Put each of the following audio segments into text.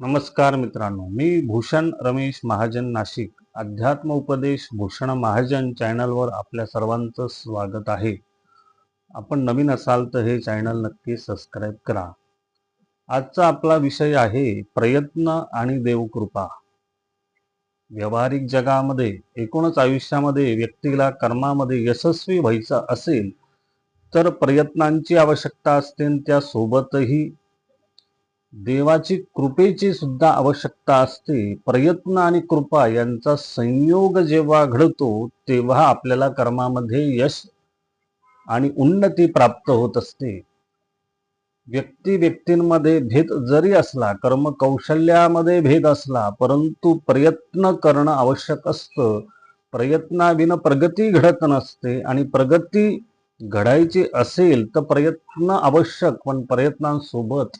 नमस्कार मित्रांनो मी भूषण रमेश महाजन नाशिक अध्यात्म उपदेश भूषण महाजन चॅनलवर आपल्या सर्वांचं स्वागत आहे. आपण नवीन असाल तर हे चॅनल नक्की सबस्क्राईब करा. आजचा आपला विषय आहे प्रयत्न आणि देवकृपा. व्यावहारिक जगामध्ये एकूणच आयुष्यामध्ये व्यक्तीला कर्मामध्ये यशस्वी व्हायचं असेल तर प्रयत्नांची आवश्यकता असते त्यासोबतही देवाची कृपेची सुद्धा आवश्यकता असते. प्रयत्न आणि कृपा यांचा संयोग जेव्हा घडतो तेव्हा आपल्याला कर्मामध्ये यश आणि उन्नती प्राप्त होत असते. व्यक्ती व्यक्तींमध्ये भेद जरी असला कर्म कौशल्यामध्ये भेद असला परंतु प्रयत्न करणं आवश्यक असतं. प्रयत्नाविन प्रगती घडत नसते आणि प्रगती घडायची असेल तर प्रयत्न आवश्यक पण प्रयत्नांसोबत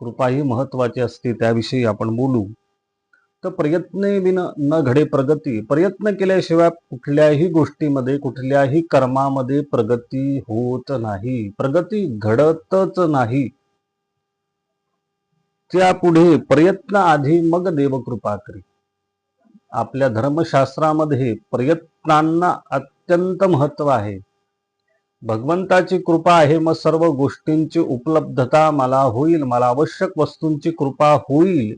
कृपा ही महत्वाची असते त्याविषयी आपण बोलू. तर प्रयत्न न घडे प्रगती. प्रयत्न केल्याशिवाय कुठल्याही गोष्टीमध्ये कुठल्याही कर्मामध्ये प्रगती होत नाही. प्रगती घडतच नाही. त्यापुढे प्रयत्न आधी मग देवकृपा करी. आपल्या धर्मशास्त्रामध्ये प्रयत्नांना अत्यंत महत्त्व आहे. भगवंताची कृपा आहे मग सर्व गोष्टींची उपलब्धता मला होईल मला आवश्यक वस्तूंची कृपा होईल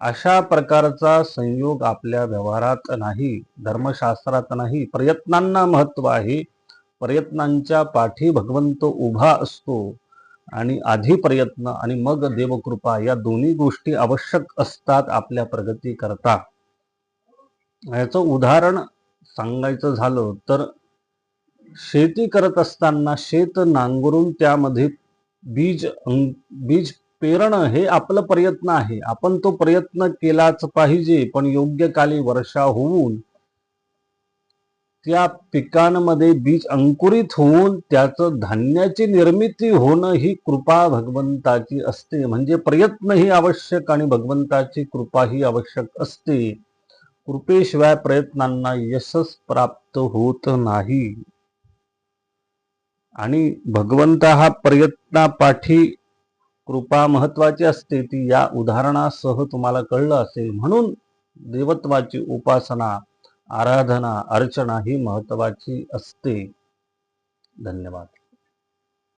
अशा प्रकारचा संयोग आपल्या व्यवहारात नाही धर्मशास्त्रात नाही प्रयत्नांना महत्त्व आहे. प्रयत्नांच्या पाठी भगवंत उभा असतो आणि आधी प्रयत्न आणि मग देवकृपा या दोन्ही गोष्टी आवश्यक असतात आपल्या प्रगती करता. याचं उदाहरण सांगायचं झालं तर शेती करत असताना शेत नांगरून त्यामध्ये बीज बीज पेरणं हे आपलं प्रयत्न आहे. आपण तो प्रयत्न केलाच पाहिजे पण योग्य काली वर्षा होऊन त्या पिकांमध्ये बीज अंकुरित होऊन त्याचं धान्याची निर्मिती होणं ही कृपा भगवंताची असते. म्हणजे प्रयत्न ही आवश्यक आणि भगवंताची कृपा ही आवश्यक असते. कृपेशिवाय प्रयत्नांना यशस प्राप्त होत नाही. आणि भगवंत हा प्रयत्नापाठी कृपा महत्वाची असते ती या उदाहरणासह तुम्हाला कळलं असेल. म्हणून देवत्वाची उपासना आराधना अर्चना ही महत्वाची असते. धन्यवाद.